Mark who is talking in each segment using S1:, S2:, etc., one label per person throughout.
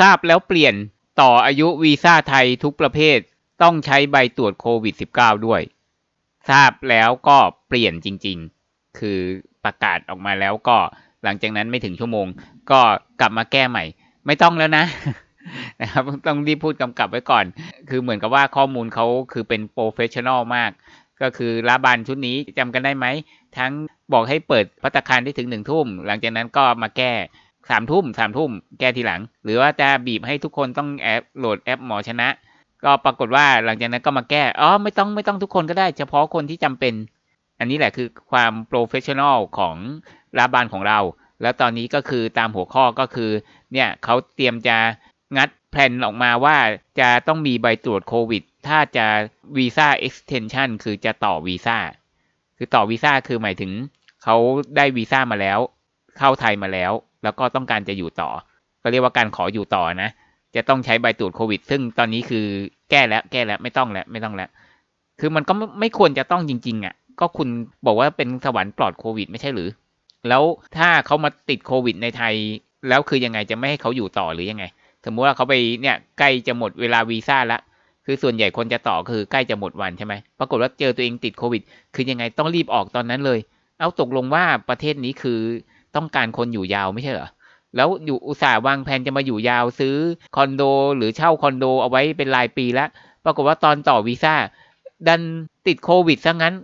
S1: ทราบแล้วเปลี่ยนต่ออายุวีซ่าไทยทุกประเภทต้องใช้ใบตรวจโควิด -19 ด้วย ทราบแล้วก็เปลี่ยนจริง ๆ คือประกาศออกมาแล้วก็หลังจากนั้นไม่ถึงชั่วโมง ก็กลับมาแก้ใหม่ ไม่ต้องแล้วนะนะครับต้องรีบพูดกำกับไว้ก่อน คือเหมือนกับว่าข้อมูลเขาคือเป็นโปรเฟชชั่นอลมาก ก็คือรัฐบาลชุดนี้จำกันได้ไหม ทั้งบอกให้เปิดพัตตาคารได้ถึงหนึ่งทุ่ม หลังจากนั้นก็มาแก้ สามทุ่มสามทุ่มแก้ทีหลัง หรือว่าจะบีบให้ทุกคนต้องแอปโหลดแอปหมอชนะ ก็ปรากฏว่าหลังจากนั้นก็มาแก้อ๋อไม่ต้องไม่ต้องทุกคนก็ได้ เฉพาะคนที่จำเป็น อันนี้แหละคือความโปรเฟชชั่นอลของรัฐบาลของเรา แล้วตอนนี้ก็คือตามหัวข้อก็คือเนี่ยเขาเตรียมจะงัดแผนออกมาว่าจะต้องมีใบตรวจโควิด ถ้าจะวีซ่าเอ็กซ์เทนชันคือจะต่อวีซ่าคือต่อวีซ่าคือหมายถึงเขาได้วีซ่ามาแล้ว เข้าไทยมาแล้ว แล้วก็ต้องการจะอยู่ต่อ ก็เรียกว่าการขออยู่ต่อนะ จะต้องใช้ใบตรวจโควิด ซึ่งตอนนี้คือแก้แล้วแก้แล้วไม่ต้องแล้วไม่ต้องแล้ว คือมันก็ไม่ควรจะต้องจริง ๆอะ่ะ ก็คุณบอกว่าเป็นสวรรค์ปลอดโควิดไม่ใช่หรือ แล้วถ้าเขามาติดโควิดในไทย แล้วคือยังไงจะไม่ให้เขาอยู่ต่อหรือยังไง สมมุติว่าเขาไปเนี่ยใกล้จะหมดเวลาวีซ่าละคือส่วนใหญ่คนจะต่อคือใกล้จะหมดวันใช่ไหมปรากฏว่าเจอตัวเองติดโควิด คือยังไงต้องรีบออกตอนนั้นเลย เอาตกลงว่าประเทศนี้คือ ต้องการคนอยู่ยาวไม่ใช่เหรอแล้วอยู่อุตส่าห์วางแผนจะมาอยู่ยาวซื้อคอนโด หรือเช่าคอนโดเอาไว้เป็นรายปีแล้วปรากฏว่าตอนต่อวีซ่าดันติดโควิดซะงั้น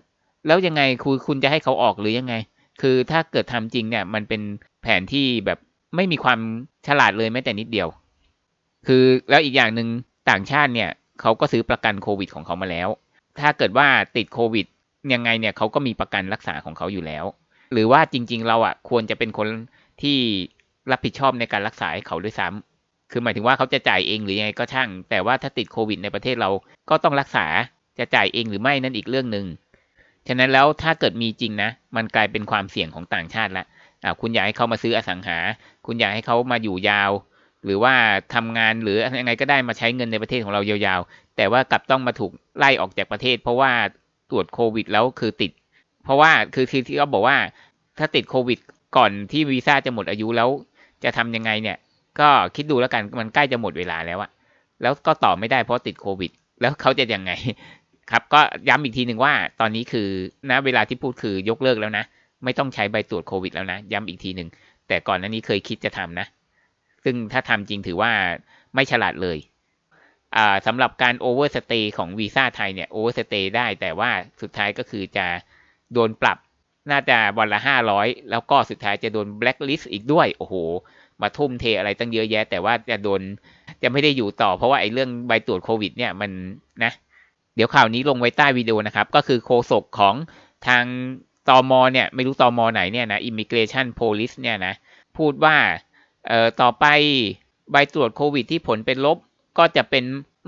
S1: แล้วยังไงคุณคุณจะให้เขาออกหรือยังไง คือถ้าเกิดทำจริงเนี่ย มันเป็นแผนที่แบบไม่มีความฉลาดเลยแม้แต่นิดเดียว คือแล้วอีกอย่างหนึ่งต่างชาติเนี่ยเขาก็ซื้อประกันโควิดของเขามาแล้ว ถ้าเกิดว่าติดโควิดยังไงเนี่ยเขาก็มีประกันรักษาของเขาอยู่แล้ว หรือว่าจริง ๆ เราอะควรจะเป็นคนที่รับผิดชอบในการรักษาให้เขาด้วยซ้ำคือหมายถึงว่าเขาจะจ่ายเองหรือยังไงก็ช่าง แต่ว่าถ้าติดโควิดในประเทศเราก็ต้องรักษาจะจ่ายเองหรือไม่นั่นอีกเรื่องหนึ่งฉะนั้นแล้วถ้าเกิดมีจริงนะ มันกลายเป็นความเสี่ยงของต่างชาติละอ่าคุณอยากให้เขามาซื้ออสังหา คุณอยากให้เขามาอยู่ยาว หรือว่าทำงานหรือยังไงก็ได้มาใช้เงินในประเทศของเรายาวๆ แต่ว่ากลับต้องมาถูกไล่ออกจากประเทศ เพราะว่าตรวจโควิด แล้วคือติด เพราะว่าคือคือที่เขาบอกว่า ถ้าติดโควิดก่อนที่วีซ่าจะหมดอายุแล้วจะทำยังไงเนี่ย ก็คิดดูแล้วกันมันใกล้จะหมดเวลาแล้วอะแล้วก็ต่อไม่ได้เพราะติดโควิด แล้วเขาจะยังไง ครับ ก็ย้ำอีกทีหนึ่งว่า ตอนนี้คือณเวลาที่พูดคือยกเลิกแล้วนะ ไม่ต้องใช้ใบตรวจโควิดแล้วนะ ย้ำอีกทีหนึ่งแต่ก่อนหน้านี้เคยคิดจะทำนะ ซึ่งถ้าทำจริงถือว่าไม่ฉลาดเลยสำหรับการโอเวอร์สเตย์ของวีซ่าไทยเนี่ยโอเวอร์สเตย์ได้แต่ว่าสุดท้ายก็คือจะ โดนปรับน่าจะวันละห้าร้อยแล้วก็สุดท้ายจะโดนแบล็คลิสต์อีกด้วย โอ้โห มาทุ่มเทอะไรตั้งเยอะแยะ แต่ว่าจะโดนจะไม่ได้อยู่ต่อเพราะว่าไอ้เรื่องใบตรวจโควิด เนี่ยมันนะ เดี๋ยวข่าวนี้ลงไว้ใต้วิดีโอนะครับ ก็คือโฆษกของทางตอมเนี่ย ไม่รู้ตอมไหนเนี่ยนะ Immigration Police เนี่ยนะ พูดว่าเอ่อต่อไปใบตรวจโควิด ที่ผลเป็นลบ ก็จะเป็น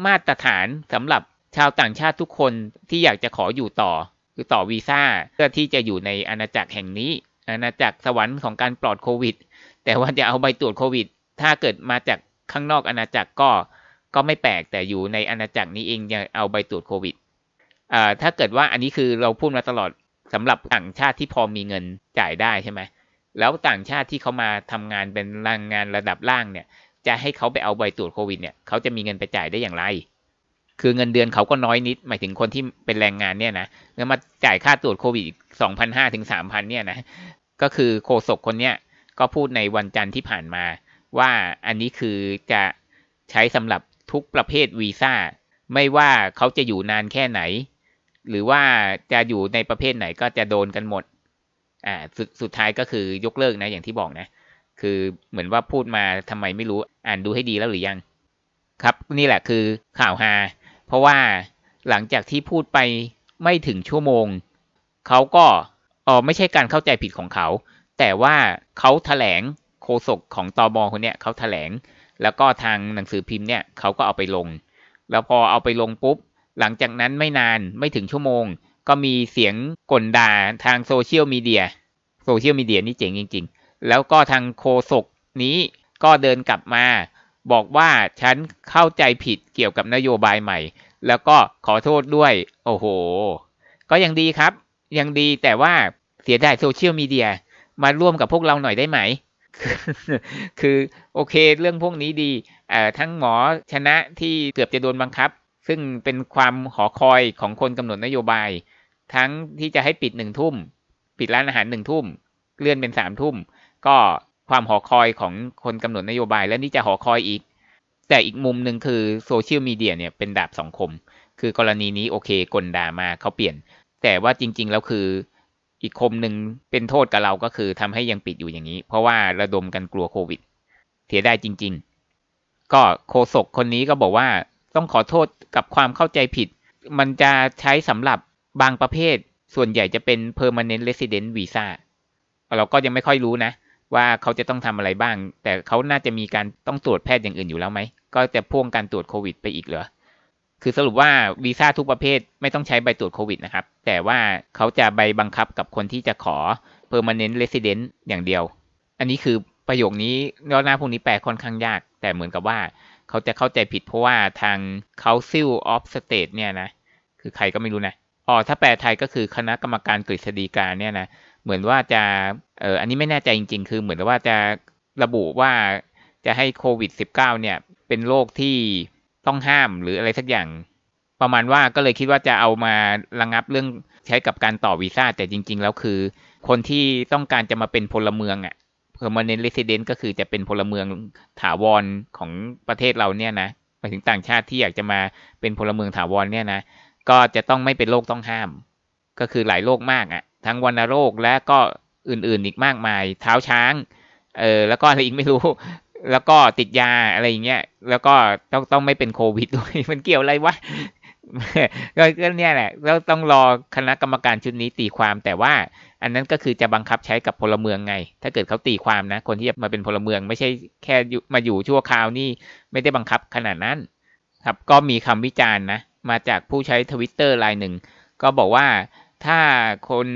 S1: มาตรฐานสำหรับชาวต่างชาติทุกคนที่อยากจะขออยู่ต่อ คือต่อวีซ่าเพื่อที่จะอยู่ในอาณาจักรแห่งนี้ อาณาจักรสวรรค์ของการปลอดโควิด แต่ว่าจะเอาใบตรวจโควิด ถ้าเกิดมาจากข้างนอกอาณาจักรก็ก็ไม่แปลกแต่อยู่ในอาณาจักรนี้เองยังเอาใบตรวจโควิดอ่าถ้าเกิดว่าอันนี้คือเราพูดมาตลอดสำหรับต่างชาติที่พอมีเงินจ่ายได้ใช่ไหมแล้วต่างชาติที่เขามาทำงานเป็นแรงงานระดับล่างเนี่ย จะให้เขาไปเอาใบตรวจโควิดเนี่ยเขาจะมีเงินไปจ่ายได้อย่างไร คือเงินเดือนเขาก็น้อยนิด หมายถึงคนที่เป็นแรงงานเนี่ยนะแล้วมาจ่ายค่าตรวจโควิดสองพันห้าถึงสามพันเนี่ยนะ ก็คือโฆษกคนเนี้ยก็พูดในวันจันทร์ที่ผ่านมา ว่าอันนี้คือจะใช้สำหรับทุกประเภทวีซ่า ไม่ว่าเขาจะอยู่นานแค่ไหน หรือว่าจะอยู่ในประเภทไหนก็จะโดนกันหมด อ่าสสุดท้ายก็คือยกเลิกนะอย่างที่บอกนะ คือเหมือนว่าพูดมาทำไมไม่รู้อ่านดูให้ดีแล้วหรือยัง ครับนี่แหละคือข่าวฮา เพราะว่าหลังจากที่พูดไปไม่ถึงชั่วโมง เขาก็อ๋อไม่ใช่การเข้าใจผิดของเขา แต่ว่าเขาแถลงโฆษกของตอบอคนเนี้ยเขาแถลง แล้วก็ทางหนังสือพิมพ์เนี่ยเขาก็เอาไปลง แล้วพอเอาไปลงปุ๊บ หลังจากนั้นไม่นานไม่ถึงชั่วโมง ก็มีเสียงกลด่าทางโซเชียลมีเดียโซเชียลมีเดียนี่เจ๋งจริง ๆ แล้วก็ทางโฆษกนี้ก็เดินกลับมา บอกว่าฉันเข้าใจผิดเกี่ยวกับนโยบายใหม่ แล้วก็ขอโทษด้วย โอ้โห ก็ยังดีครับ ยังดีแต่ว่าเสียดายโซเชียลมีเดียมาร่วมกับพวกเราหน่อยได้ไหม คือโอเคเรื่องพวกนี้ดีทั้งหมอชนะที่เกือบจะโดนบังคับ ซึ่งเป็นความหอคอยของคนกำหนดนโยบาย ทั้งที่จะให้ปิดหนึ่งทุ่ม ปิดร้านอาหารหนึ่งทุ่ม เลื่อนเป็นสามทุ่ม ก็ ความหอคอยของคนกำหนดนโยบาย และนี่จะหอคอยอีก แต่อีกมุมหนึ่งคือโซเชียลมีเดียเนี่ยเป็นดาบสองคม คือกรณีนี้โอเคกลด่ามาเขาเปลี่ยน แต่ว่าจริง ๆ แล้วคืออีกคมหนึ่งเป็นโทษกับเราก็คือทำให้ยังปิดอยู่อย่างนี้ เพราะว่าระดมกันกลัวโควิดเสียได้จริง ๆ ก็โคศกคนนี้ก็บอกว่าต้องขอโทษกับความเข้าใจผิด มันจะใช้สำหรับบางประเภท ส่วนใหญ่จะเป็น permanent resident visa เราก็ยังไม่ค่อยรู้นะ ว่าเขาจะต้องทำอะไรบ้าง แต่เขาน่าจะมีการต้องตรวจแพทย์อย่างอื่นอยู่แล้วไหม ก็จะพ่วงการตรวจโควิดไปอีกเหรอ คือสรุปว่าวีซ่าทุกประเภทไม่ต้องใช้ใบตรวจโควิดนะครับ แต่ว่าเขาจะใบบังคับกับคนที่จะขอ permanent resident อย่างเดียว อันนี้คือประโยคนี้ยอดหน้าพวกนี้แปลค่อนข้างยาก แต่เหมือนกับว่าเขาจะเข้าใจผิดเพราะว่าทาง Council of State เนี่ยนะ คือใครก็ไม่รู้นะ อ๋อถ้าแปลไทยก็คือคณะกรรมการกฤษฎีกาเนี่ยนะเหมือนว่าจะเอออันนี้ไม่แน่ใจจริง ๆ คือเหมือนว่าจะระบุว่าจะให้โควิด -19 เนี่ยเป็นโรคที่ต้องห้ามหรืออะไรสักอย่าง ประมาณว่าก็เลยคิดว่าจะเอามาระงับเรื่องใช้กับการต่อวีซ่า แต่จริง ๆ แล้วคือ คนที่ต้องการจะมาเป็นพลเมืองอะ่ะ permanent resident ก็คือจะเป็นพลเมืองถาวรของประเทศเราเนี่ยนะหมายถึงต่างชาติที่อยากจะมาเป็นพลเมืองถาวรเนี่ยนะ ก็จะต้องไม่เป็นโรคต้องห้าม ก็คือหลายโรคมากอะ่ะ ทั้งวัณโรคและก็อื่นๆอีกมากมาย เท้าช้าง เออแล้วก็อะไรอีกไม่รู้ แล้วก็ติดยาอะไรอย่างเงี้ย แล้วก็ต้องต้องไม่เป็นโควิดด้วย มันเกี่ยวอะไรวะก็เนี่ยแหละแล้วต้องรอคณะกรรมการชุดนี้ตีความแต่ว่า อันนั้นก็คือจะบังคับใช้กับพลเมืองไง ถ้าเกิดเขาตีความนะ คนที่จะมาเป็นพลเมือง ไม่ใช่แค่มาอยู่ชั่วคราวนี่ไม่ได้บังคับขนาดนั้น ครับก็มีคำวิจารณ์นะ มาจากผู้ใช้ทวิตเตอร์รายหนึ่ง ก็บอกว่าถ้าคน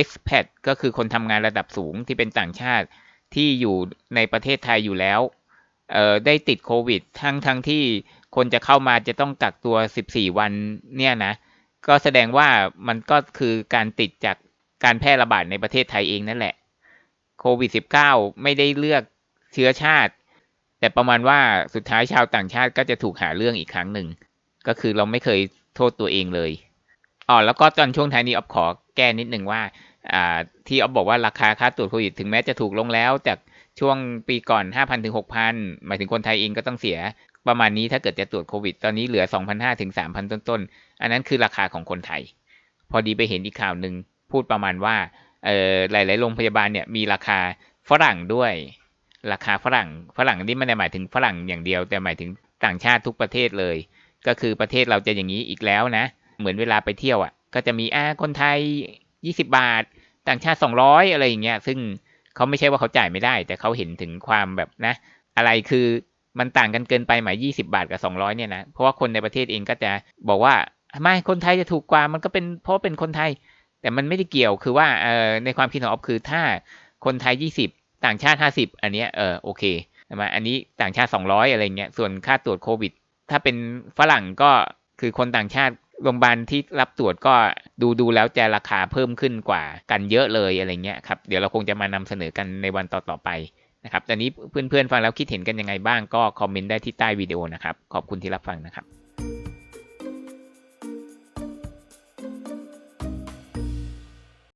S1: expat ก็คือคนทำงานระดับสูงที่เป็นต่างชาติที่อยู่ในประเทศไทยอยู่แล้วได้ติดโควิด ทั้งทั้งที่คนจะเข้ามาจะต้องกักตัว 14 วันเนี่ยนะ ก็แสดงว่ามันก็คือการติดจากการแพร่ระบาดในประเทศไทยเองนั่นแหละโควิด -19 ไม่ได้เลือกเชื้อชาติ แต่ประมาณว่าสุดท้ายชาวต่างชาติก็จะถูกหาเรื่องอีกครั้งหนึ่ง ก็คือเราไม่เคยโทษตัวเองเลยอ๋อแล้วก็ตอนช่วงท้ายนี้ออฟขอแก้นิดหนึ่งว่าอ่าที่ออฟบอกว่าราคาค่าตรวจโควิดถึงแม้จะถูกลงแล้วจากช่วงปีก่อน 5,000ถึง6,000 หมายถึงคนไทยเองก็ต้องเสียประมาณนี้ถ้าเกิดจะตรวจโควิด ตอนนี้เหลือ 2,500ถึง3,000 ต้นๆ อันนั้นคือราคาของคนไทย พอดีไปเห็นอีกข่าวหนึ่งพูดประมาณว่าเออหลายๆโรงพยาบาลเนี่ยมีราคาฝรั่งด้วย ราคาฝรั่งฝรั่งนี่ไม่ได้หมายถึงฝรั่งอย่างเดียว แต่หมายถึงต่างชาติทุกประเทศเลย ก็คือประเทศเราจะอย่างนี้อีกแล้วนะ เหมือนเวลาไปเที่ยวอะ ก็จะมีอ่าคนไทย 20 บาท ต่างชาติ 200 อะไรอย่างเงี้ย ซึ่งเขาไม่ใช่ว่าเขาจ่ายไม่ได้ แต่เขาเห็นถึงความแบบนะ อะไรคือมันต่างกันเกินไปหมาย20 บาทกับ 200 เนี่ยนะ เพราะว่าคนในประเทศเองก็จะบอกว่าไม่คนไทยจะถูกกว่ามันก็เป็นเพราะเป็นคนไทย แต่มันไม่ได้เกี่ยวคือว่าเออในความคิดของออฟคือถ้าคนไทย 20 ต่างชาติ 50 อันเนี้ยเออโอเคใช่ไหมอันนี้ต่างชาติ 200 อะไรเงี้ยส่วนค่าตรวจโควิด ถ้าเป็นฝรั่งก็คือคนต่างชาติโรงพยาบาลที่รับตรวจก็ดูดูแล้วจะราคาเพิ่มขึ้นกว่ากันเยอะเลยอะไรเงี้ยครับเดี๋ยวเราคงจะมานำเสนอกันในวันต่อๆไปนะครับตอนนี้เพื่อนๆฟังแล้วคิดเห็นกันยังไงบ้างก็คอมเมนต์ได้ที่ใต้วิดีโอนะครับ ขอบคุณที่รับฟังนะครับ